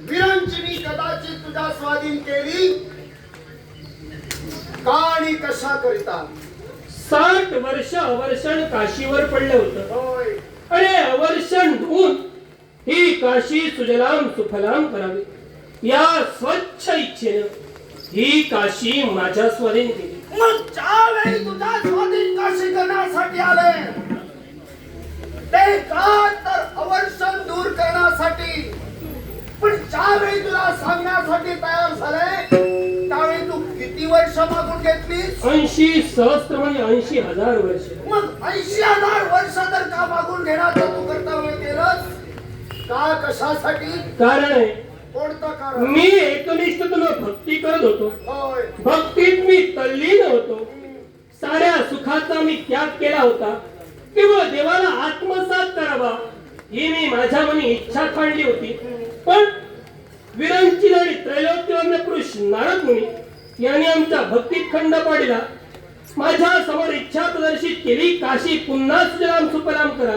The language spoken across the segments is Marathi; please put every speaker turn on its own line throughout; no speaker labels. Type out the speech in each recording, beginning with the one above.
विरंचिनी कदाचित तुझ्या स्वाधीन केली. का आणि कशा करिता?
साठ वर्ष अवर्षण काशीवर पडलं होतं.
होय.
आणि अवर्षण धुवून ही काशी सुजलाम सुफलाम करावी. या स्वच्छ इच्छेनं ही काशी माझ्या स्वाधीन केली.
मग ज्यावेळी तुझ्या स्वाधीन काशी करण्यासाठी आले ते का
ऐंशी सहस्त्र म्हणजे ऐंशी हजार वर्ष.
मग ऐंशी हजार वर्ष तर का मागून घेण्याचं तू कर्तव्य केलंस? का कशासाठी?
कारण आहे
कोणतं कारण?
मी एकनिष्ठतेनं भक्ती करत होतो.
होय.
भक्तीत मी तल्लीन होतो. साऱ्या सुखाचा मी त्याग केला होता. किंवा देवाला आत्मसात करावा ही मी माझ्या मनी इच्छा काढली होती. पण विरंचित आणि त्रैलोक्यवर्ण पुरुष नारद मुनी याने आमचा भक्तीत खंड पाडला. माझ्यासमोर इच्छा प्रदर्शित केली काशी पुन्हा सुजलाम सुफलाम करा.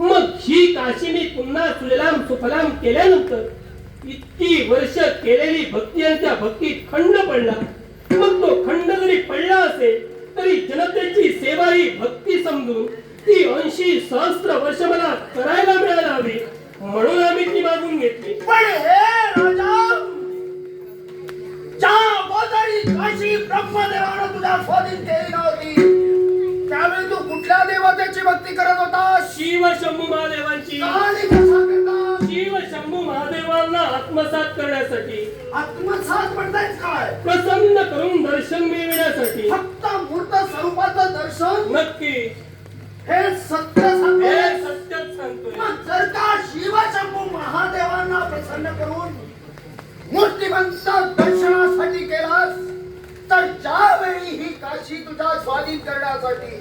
मग ही काशी मी पुन्हा सुजलाम सुफलाम केल्यानंतर इतकी वर्ष केलेली भक्ती यांच्या भक्तीत खंड पडला. मग तो खंड जरी पडला असेल तरी जनतेची सेवा ही भक्ती समजून ती ऐंशी सहस्त्र वर्ष मिळविण्यासाठी
फक्त मूर्त स्वरूपाचं दर्शन
नक्की.
हे सत्य
हे
सांगते
सत्यच सांगतोय.
मग जर का शिवशंभू महादेवांना प्रसन्न करून मूर्तिमंत दर्शनासाठी केलास तर ज्यावेळी ही काशी तुझ्या स्वाधीन करण्यासाठी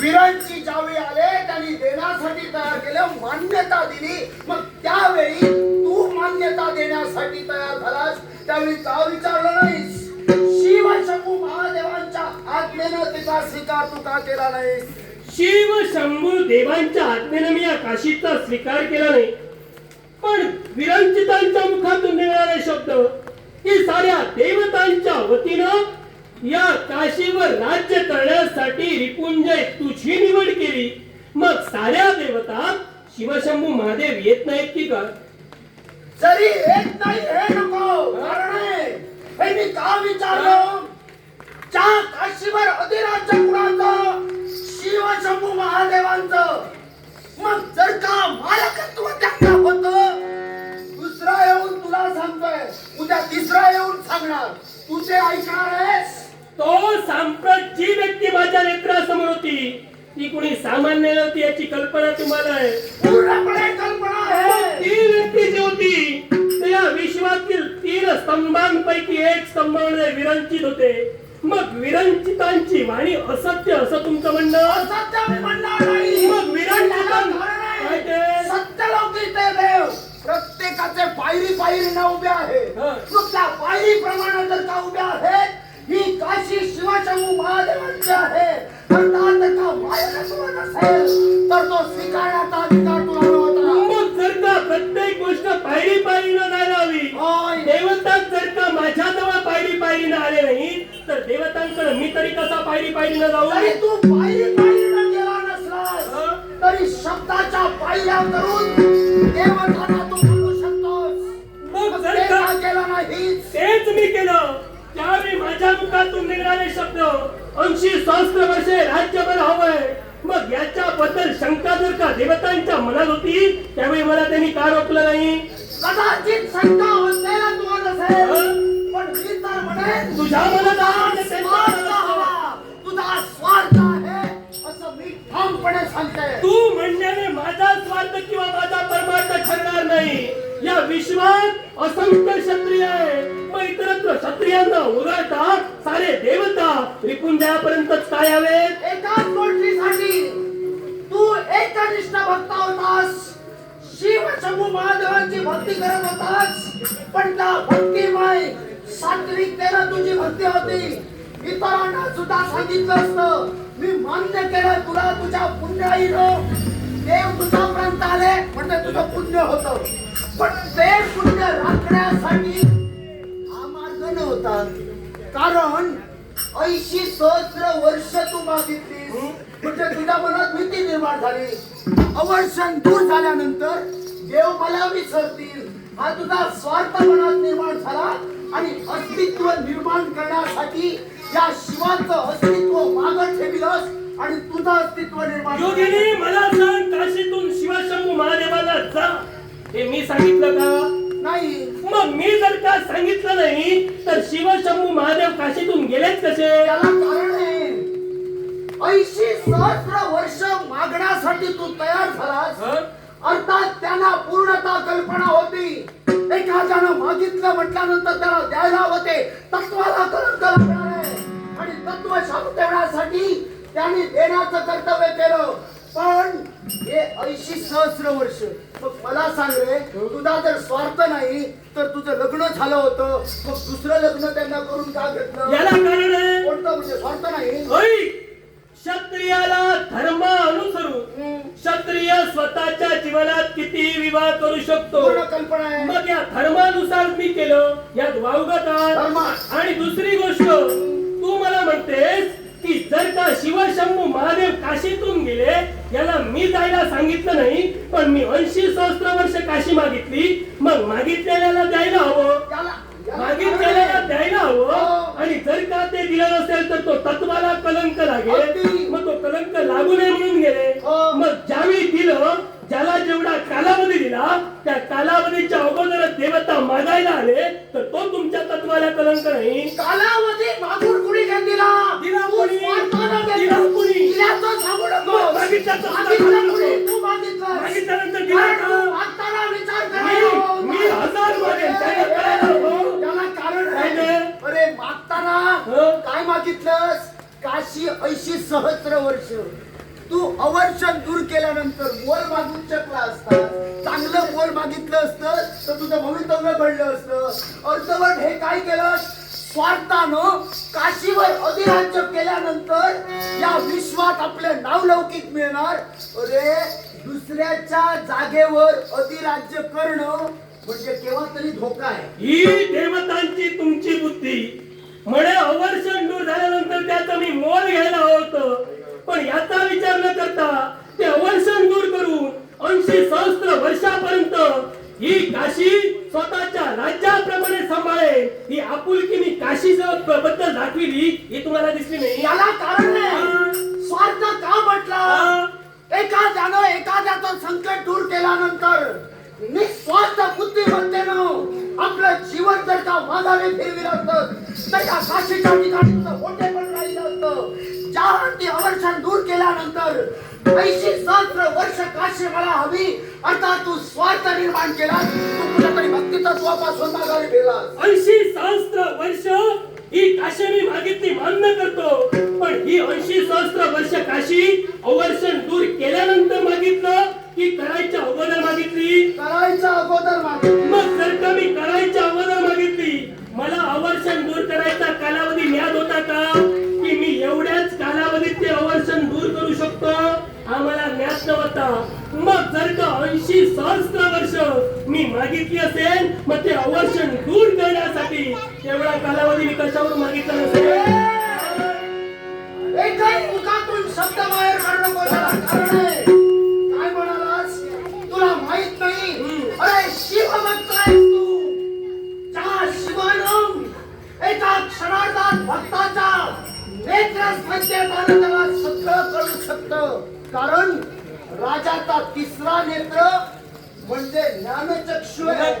वीरांची ज्यावेळी आले त्यांनी देण्यासाठी तयार केलं मान्यता दिली मग त्यावेळी तू मान्यता देण्यासाठी तयार झालास त्यावेळी का विचारलं नाहीस. आज्ञेनं तिचा स्वीकार तू का केला नाहीस
शिव शंभू देवांच्या आज्ञेने मी या काशीचा स्वीकार केला नाही. पण विरंचितांच्या मुखातून निघणारे शब्द ही साऱ्या देवतांच्या वतीनं या काशीवर राज्य करण्यासाठी रिपुंजय तुझी निवड केली. मग साऱ्या देवता शिवशंभू महादेव येत नाहीत की काय
जरी येत नाही हे नको. कारण आहे. हे मी का विचारलं? ज्या काशीवर अधिराज्य कुणाचं? शिवशंभू महादेवांचं. मग जर का मालकत्व त्यांना होत दुसरा येऊन तुला सांगतोय. उद्या तिसरा येऊन सांगणार. तू ते ऐकणार आहेस?
तो सांप्रत जी व्यक्ती माझ्या नेत्रासमोर होती. ती कोणी सामान्य नव्हती याची कल्पना तुम्हाला आहे.
पूर्णपणे कल्पना आहे.
ती व्यक्ती जी होती ते या विश्वातील तीन स्तंभांपैकी एक स्तंभ म्हणजे विरंचित होते. मग विरंचितांची वाणी असत्य असं तुमचं म्हणणं
सत्य मी म्हणणार नाही
मग विरंचितां
कारण आहे.
काय ते?
ते देव प्रत्येकाचे पायरी पायरी न उभे आहे
हा.
मग त्या पायरी प्रमाणे जर का उभे आहेत ही काशी शिवशंभू महादेवांची आहे अर्थात का मायकत्व नसेल तर तो स्वीकारण्याचा अधिकार तुला नव्हता
मग जर का प्रत्येक गोष्ट पायरी पायरी न जायला हवी
होय.
देवताच जर का माझ्याजवळ पायरी पायरीनं आले नाही तर देवतांकडे मी तरी कसा पायरी पायरीनं जाऊ
जरी तू पायरी पायरीनं गेला नसलास? तरी शब्दाच्या पायऱ्या करून देवतांना तू बोलू शकतोस.
मग जर का
केलं नाहीस
तेच मी केलं. त्यावेळी माझ्या मुखातून निघणारे शब्द ऐंशी सहस्त्र वर्षे राज्य मला हवंय. मग याच्याबद्दल शंका जर का देवतांच्या मनात होती त्यावेळी मला त्यांनी का रोखलं नाही?
कदाचित शंका असेल नसेल
तुझ्या मनात आहे
तुझा
ते
स्वार्थ
त्यांच्या
हवा. तुझा स्वार्थ आहे असं मी ठामपणे सांगते.
तू म्हणण्याने माझा स्वार्थ किंवा माझा परमार्थ ठरणार नाही. या विश्वात असंख्य क्षत्रिय आहे. मग इतरत्र क्षत्रियांना उघडता सारे देवता रिपुंजयापर्यंतच काय हवेत?
एकाच गोष्टीसाठी तू एकनिष्ठ भक्त होतास. शिव शंभू महादेवांची भक्ती करत होतास. पण त्या भक्तीमय सात्विकतेला तुझी भक्ती होती. इतरांना सुद्धा सांगितलं असत. मी मान्य केलं तुला तुझ्या पुण्याईनं देव तुझ्यापर्यंत आले म्हणजे तुझं पुण्य होतं. पण ते पुण्य राखण्यासाठी हा मार्ग नव्हता. कारण ऐंशी सहस्र वर्ष तू मागितली म्हणजे तुझ्या मनात भीती निर्माण झाली. अवर्षण दूर झाल्यानंतर देव मला विसरतील. हा तुझा स्वार्थ मनात निर्माण झाला. आणि अस्तित्व निर्माण करण्यासाठी या शिवाचं अस्तित्व मागं ठेवलंस आणि तुझं अस्तित्व निर्माण.
योगिनी मला सांग काशीतून शिवशंभू महादेवाला जा. हे मी सांगितलं का?
नाही.
मग मी जर का सांगितलं नाही तर शिवशंभू महादेव काशीतून गेलेच कसे?
त्याला कारण आहे. ऐंशी सहस्र वर्ष मागण्यासाठी तू तयार झालास? अर्थात त्यांना पूर्णता कल्पना होती. एखाद्यानं मागितलं म्हटल्यानंतर त्याला द्यायला होते तत्वाला कलंक लागणार आहे आणि तत्व शांत ठेवण्यासाठी त्यांनी देण्याचं कर्तव्य केलं. पण हे ऐंशी सहस्र वर्ष मग मला सांग रे तुझा जर स्वार्थ नाही तर तुझं लग्न झालं होतं मग दुसरं लग्न त्यांना करून का घेतलं?
याला कारण आहे
कोणतं म्हणजे स्वार्थ नाही?
क्षत्रियाला धर्म अनुसरून. क्षत्रिय स्वतःच्या जीवनात किती विवाह करू शकतो
कल्पना आहे
मग या धर्मानुसार मी केलं यात वावगत आहे.
धर्म.
आणि दुसरी गोष्ट तू मला म्हणतेस की जर का शिवशंभू महादेव काशीतून गेले याला मी जायला सांगितलं नाही पण मी ऐंशी सहस्त्र वर्ष काशी मागितली मग मागितलेल्याला द्यायला हवं
त्याला
मागितलेल्याला द्यायला. हवं आणि जर का ते दिलं नसेल तर तो तत्वाला कलंक लागेल. मग तो कलंक लागू नये म्हणून गेले. मग ज्यावेळी दिलं ज्याला जेवढा कालावधी दिला त्या कालावधीच्या अगोदर देवता मागायला आले तर तो तुमच्या तत्वाला कलंक नाही
कालावधी मागून कुणी काय दिला
दिला
तू
कोणी?
स्वार्थानं घेतलं.
दिला कोणी?
दिल्याचं सांगू नको.
मग मागितल्याचं
मागितलं
सांगू
कोणी?
नको.
तू मागितलं.
मागितल्यानंतर दिला
कारण
का?
तू मागताना विचार
मी-
करायला
मी हजार मागेन, त्याला करायला हवं.
त्याला कारण
काय
आहे.
ते?
अरे मागताना
हं?
काय मागितलंस ऐंशी ऐंशी सहस्र वर्ष. तू अवर्षण दूर केल्यानंतर बोल मागून शकला असता चांगलं बोल मागितलं असतं तर तुझं भवितव्य घडलं असतं. अर्धवट हे काय केलं? स्वार्थानं काशीवर अधिराज्य केल्यानंतर या विश्वात आपले नावलौकिक मिळणार. अरे दुसऱ्याच्या जागेवर अधिराज्य करणं म्हणजे केव्हा तरी धोका आहे.
ही देवतांची तुमची बुद्धी. म्हणे अवर्षण दूर झाल्यानंतर त्याचं मी मोल घ्यायला हवं होतं. पण याचा विचार न करता ते अवर्षण दूर करून ऐंशी सहस्त्र वर्षापर्यंत ही काशी स्वतःच्या राज्याप्रमाणे सांभाळे ही आपुलकी मी काशी बद्दल दाखविली ही तुम्हाला दिसली नाही.
याला कारण आहे स्वार्थ का म्हटलं? एखाद्यानं एखाद्याचं संकट दूर केल्यानंतर निस्वार्थ बुद्धिमत्तेनं आपलं जीवन जर का मागाने फिरविलं असतं तर त्या काशीच्या ठिकाणी तुझं मोठे पण राहिलं असतं. ज्या ती अवर्षण दूर केल्यानंतर ऐंशी सहस्र वर्ष काशी मला हवी अर्थात तू स्वार्थ निर्माण केला तू कुठेतरी भक्तितत्वापासून मागाने फिरलास
ऐंशी सहस्र वर्ष ही काशी मी मागितली मान्य करतो पण ही ऐंशी सहस्र वर्ष काशी अवर्षण दूर केल्यानंतर मागितलं की करायच्या अगोदर मागितली.
करायच्या अगोदर मागितलं.
मग जर का मी करायच्या अगोदर मागितली मला अवर्षण दूर करायचा कालावधी ज्ञात होता का? की मी एवढ्याच कालावधीत ते अवर्षण दूर करू शकतो? आम्हाला ज्ञात नव्हता. मग जर का ऐंशी सहस्त्र वर्ष मी मागितली असेल मग ते अवर्षण दूर करण्यासाठी तेवढा कालावधी मी कशावर मागितला नसेल?
एकही मुखातून शब्द बाहेर काढू सगळं करू शकतं. कारण राजाचा तिसरा नेत्र म्हणजे ज्ञानचक्षु आहे.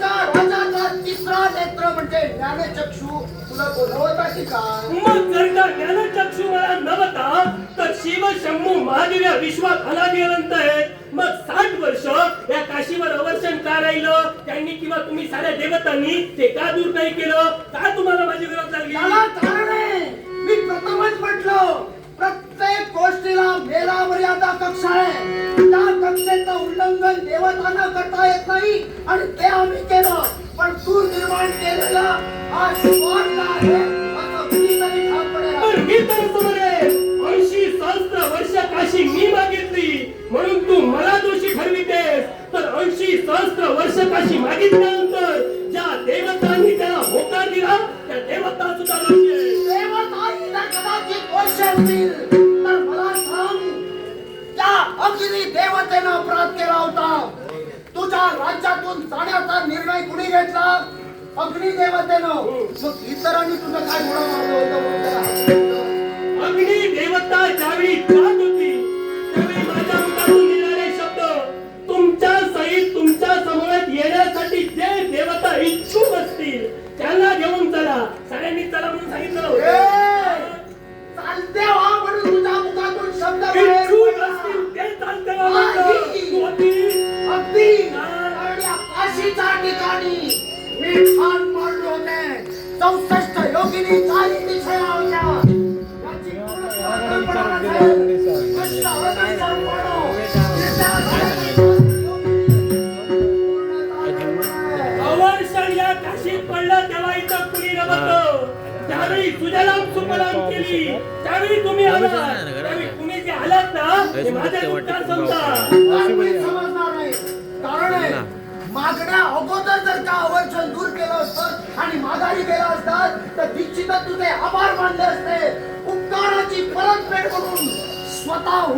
का राजाचा तिसरा नेत्र म्हणजे ज्ञानचक्षु तुला बोलवत का
मग जर का ज्ञानचक्षु मला नव्हता तर शिव शंभू महादेव या विश्वात मग साठ वर्ष या काशीवर अवर्षण का राहिलं? त्यांनी किंवा तुम्ही साऱ्या देवतांनी ते का दूर नाही केलं? का तुम्हाला माझी गरज लागली?
याला कारण आहे मी प्रथमच म्हटलं प्रत्येक गोष्टीला मेला मर्यादा कक्षा आहे. संज्ञेचं उल्लंघन देवताना करता येत नाही आणि ते आम्ही केलं. पण तू निर्माण केलेला
वर्ष काशी मी मागितली. म्हणून तू मला दोषी ठरवितेस. तर ऐंशी सहस्त्र वर्ष काशी मागितल्यानंतर ज्या देवतांनी
देवतेनं अपराध केला होता. तुझ्या राज्यातून जाण्याचा निर्णय कुणी घेतला? अग्निदेवतेनं मग इतरांनी तुझं काय
अग्नि देवता ज्यावेळी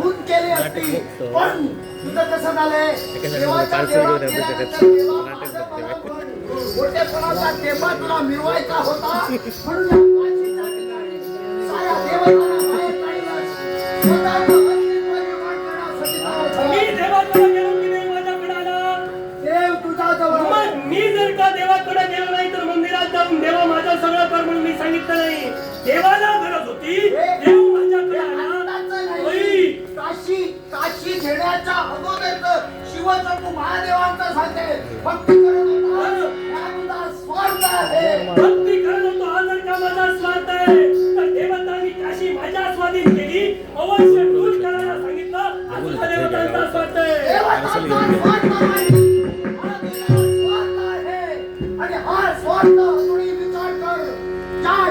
होऊन केले
असते. पण तुझं कसं झालंय? देवा तुला मिळवायचा होता.
मी देवाकडे गेलो जर का देवाकडे गेलो नाही तर मंदिरात जाऊन देवा माझा सगळं कर म्हणून मी सांगितलं नाही. देवाला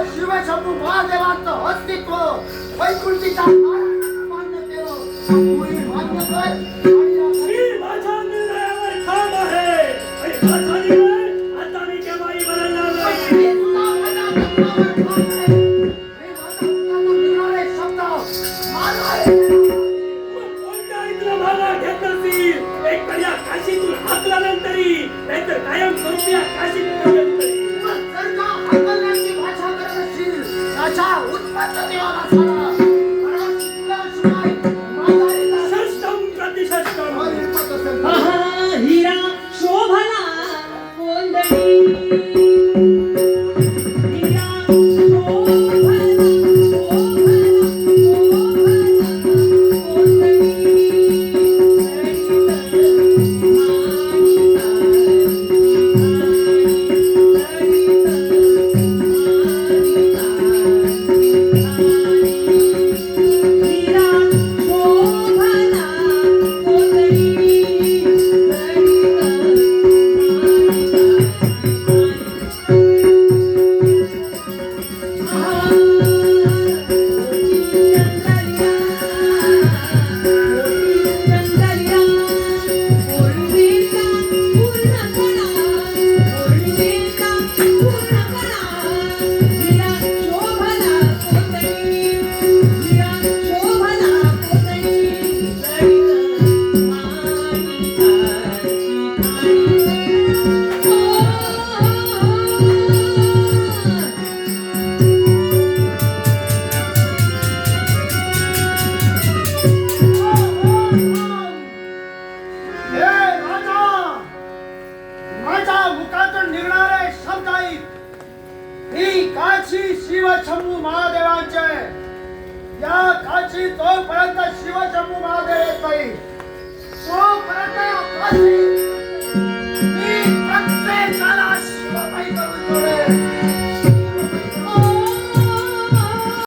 शिवशंभू महादेवाचं अस्तित्व वैकुंठीच्या मान्य केलं तुम्ही मान्य कर Thank you.